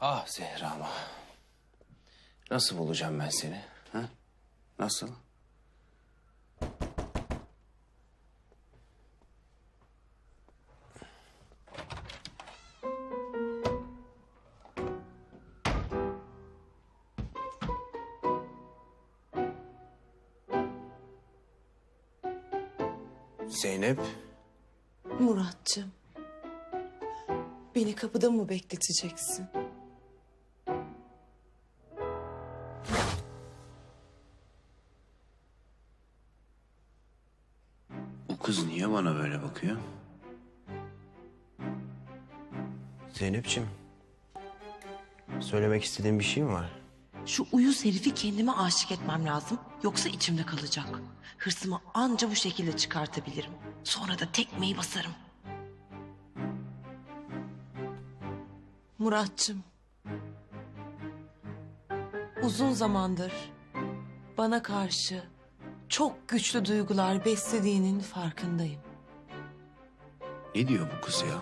Ah Zehra'm ah. Nasıl bulacağım ben seni? Ha? Nasıl? Zeynep. Muratcığım. Beni kapıda mı bekleteceksin? Bakıyor? Zeynep'ciğim. Söylemek istediğin bir şey mi var? Şu uyuz herifi kendime aşık etmem lazım. Yoksa içimde kalacak. Hırsımı anca bu şekilde çıkartabilirim. Sonra da tekmeyi basarım. Muratcığım. Uzun zamandır bana karşı çok güçlü duygular beslediğinin farkındayım. Ne diyor bu kız ya?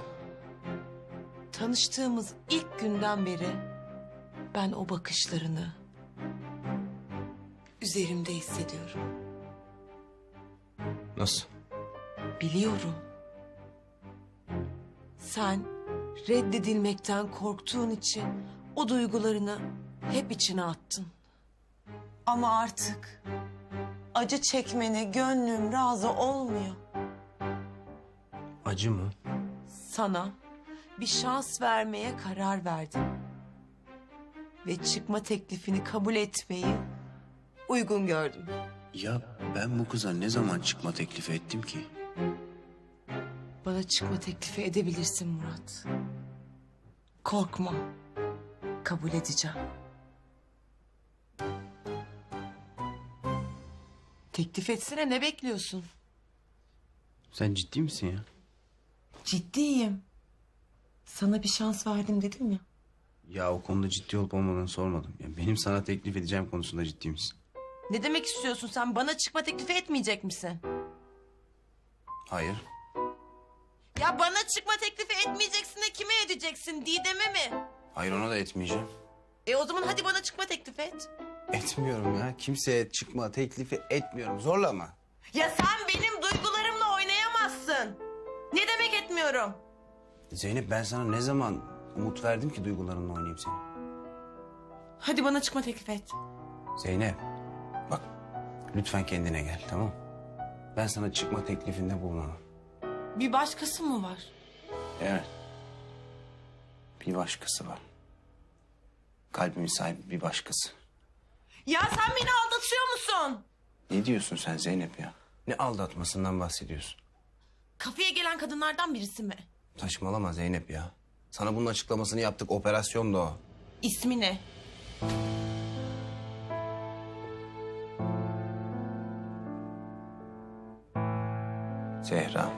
Tanıştığımız ilk günden beri ben o bakışlarını üzerimde hissediyorum. Nasıl? Biliyorum. Sen reddedilmekten korktuğun için o duygularını hep içine attın. Ama artık acı çekmene gönlüm razı olmuyor. Acı mı? Sana bir şans vermeye karar verdim. Ve çıkma teklifini kabul etmeyi uygun gördüm. Ya ben bu kıza ne zaman çıkma teklifi ettim ki? Bana çıkma teklifi edebilirsin Murat. Korkma. Kabul edeceğim. Teklif etsene ne bekliyorsun? Sen ciddi misin ya? Ciddiyim. Sana bir şans verdim dedim ya. Ya o konuda ciddi olup olmadığını sormadım. Ya benim sana teklif edeceğim konusunda ciddi misin? Ne demek istiyorsun sen? Bana çıkma teklifi etmeyecek misin? Hayır. Ya bana çıkma teklifi etmeyeceksin de kime edeceksin? Didem'e mi? Hayır ona da etmeyeceğim. E o zaman hadi bana çıkma teklif et. Etmiyorum ya. Kimseye çıkma teklifi etmiyorum. Zorlama. Ya sen benim Etmiyorum? Zeynep ben sana ne zaman umut verdim ki duygularınla oynayayım seni? Hadi bana çıkma teklif et. Zeynep bak lütfen kendine gel tamam Ben sana çıkma teklifinde bulunamam. Bir başkası mı var? Evet. Bir başkası var. Kalbimin sahibi bir başkası. Ya sen beni aldatıyor musun? Ne diyorsun sen Zeynep ya? Ne aldatmasından bahsediyorsun? Kafeye gelen kadınlardan birisi mi? Saçmalama Zeynep ya. Sana bunun açıklamasını yaptık. Operasyon da o. İsmi ne? Zehra.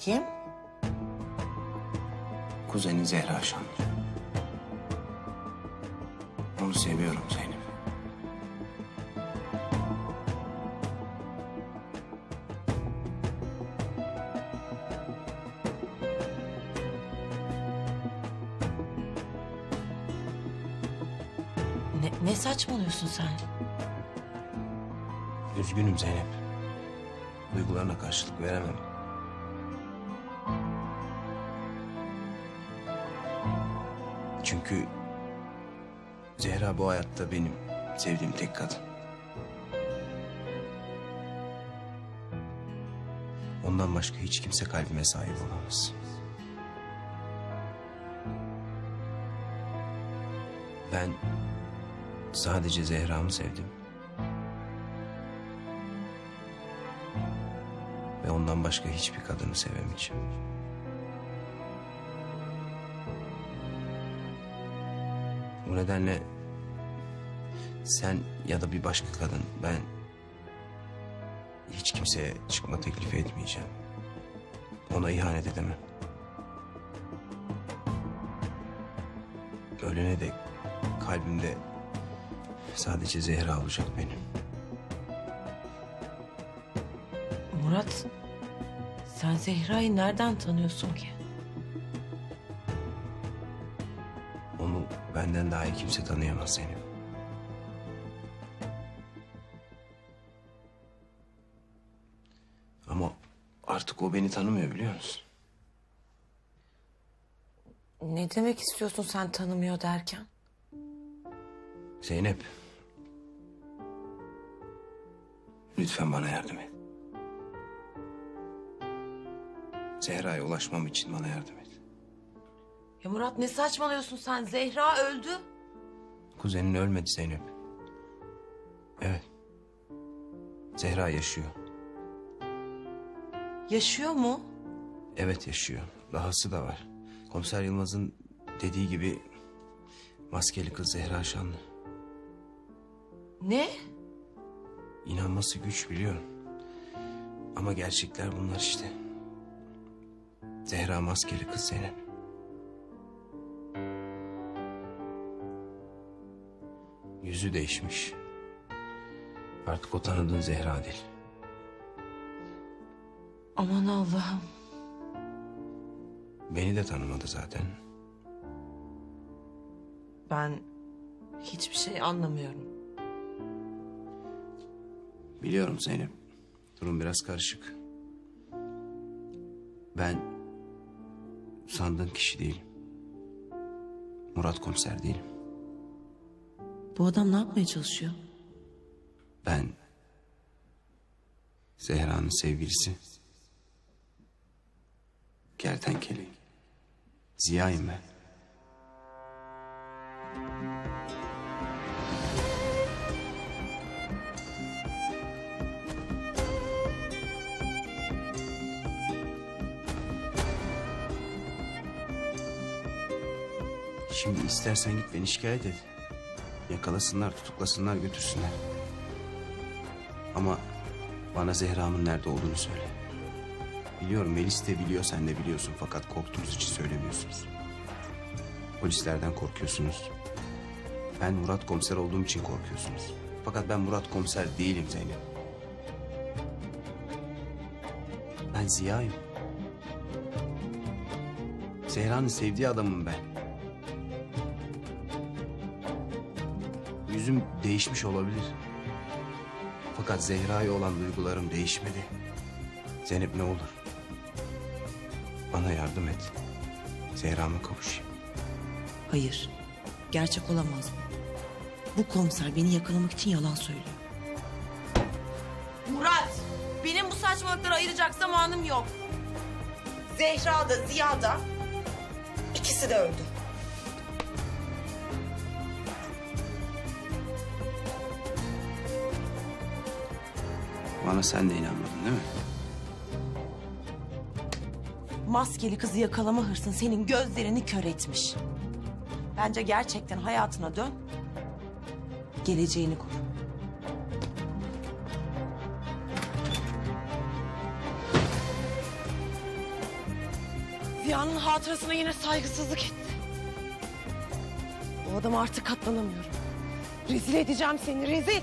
Kim? Kuzeni Zehra Şanlı. Onu seviyorum Zeynep. Ne, ne saçmalıyorsun sen? Üzgünüm Zeynep. Duygularına karşılık veremem. Çünkü Zehra bu hayatta benim sevdiğim tek kadın. Ondan başka hiç kimse kalbime sahip olamaz. Ben sadece Zehra'mı sevdim. Ve ondan başka hiçbir kadını sevemeyeceğim. Bu nedenle sen ya da bir başka kadın ben hiç kimseye çıkma teklifi etmeyeceğim. Ona ihanet edemem. Ölene dek kalbimde sadece Zehra olacak benim. Murat, sen Zehra'yı nereden tanıyorsun ki? Onu benden daha iyi kimse tanıyamaz Zeynep. Ama artık o beni tanımıyor biliyor musun? Ne demek istiyorsun sen tanımıyor derken? Zeynep. Lütfen bana yardım et. Zehra'ya ulaşmam için bana yardım et. Ya Murat ne saçmalıyorsun sen? Zehra öldü. Kuzenin ölmedi Zeynep. Evet. Zehra yaşıyor. Yaşıyor mu? Evet yaşıyor. Dahası da var. Komiser Yılmaz'ın dediği gibi maskeli kız Zehra Şanlı. Ne? İnanması güç biliyorum. Ama gerçekler bunlar işte. Zehra maskeli kız Zeynep. Yüzü değişmiş. Artık o tanıdığın Zehra değil. Aman Allah'ım. Beni de tanımadı zaten. Ben hiçbir şey anlamıyorum. Biliyorum Zeynep. Durum biraz karışık. Ben sandığın kişi değilim. Murat komiser değilim. Bu adam ne yapmaya çalışıyor? Ben Zehra'nın sevgilisi. Kertenkele. Ziya'yım ben. Şimdi istersen git beni şikayet et. Yakalasınlar, tutuklasınlar, götürsünler. Ama bana Zehra'mın nerede olduğunu söyle. Biliyorum Melis de biliyor, sen de biliyorsun. Fakat korktuğunuz için söylemiyorsunuz. Polislerden korkuyorsunuz. Ben Murat komiser olduğum için korkuyorsunuz. Fakat ben Murat komiser değilim Zeynep. Ben Ziya'yım. Zehra'nın sevdiği adamım ben. Yüzüm değişmiş olabilir. Fakat Zehra'ya olan duygularım değişmedi. Zeynep ne olur? Bana yardım et. Zehra'ma kavuşayım. Hayır. Gerçek olamaz bu. Bu komiser beni yakalamak için yalan söylüyor. Murat! Benim bu saçmalıkları ayıracak zamanım yok. Zehra da Ziya da ikisi de öldü. Bana sen de inanmadın değil mi? Maskeli kızı yakalama hırsın senin gözlerini kör etmiş. Bence gerçekten hayatına dön. Geleceğini kur. Ziya'nın hatırasına yine saygısızlık etti. Bu adama artık katlanamıyorum. Rezil edeceğim seni rezil.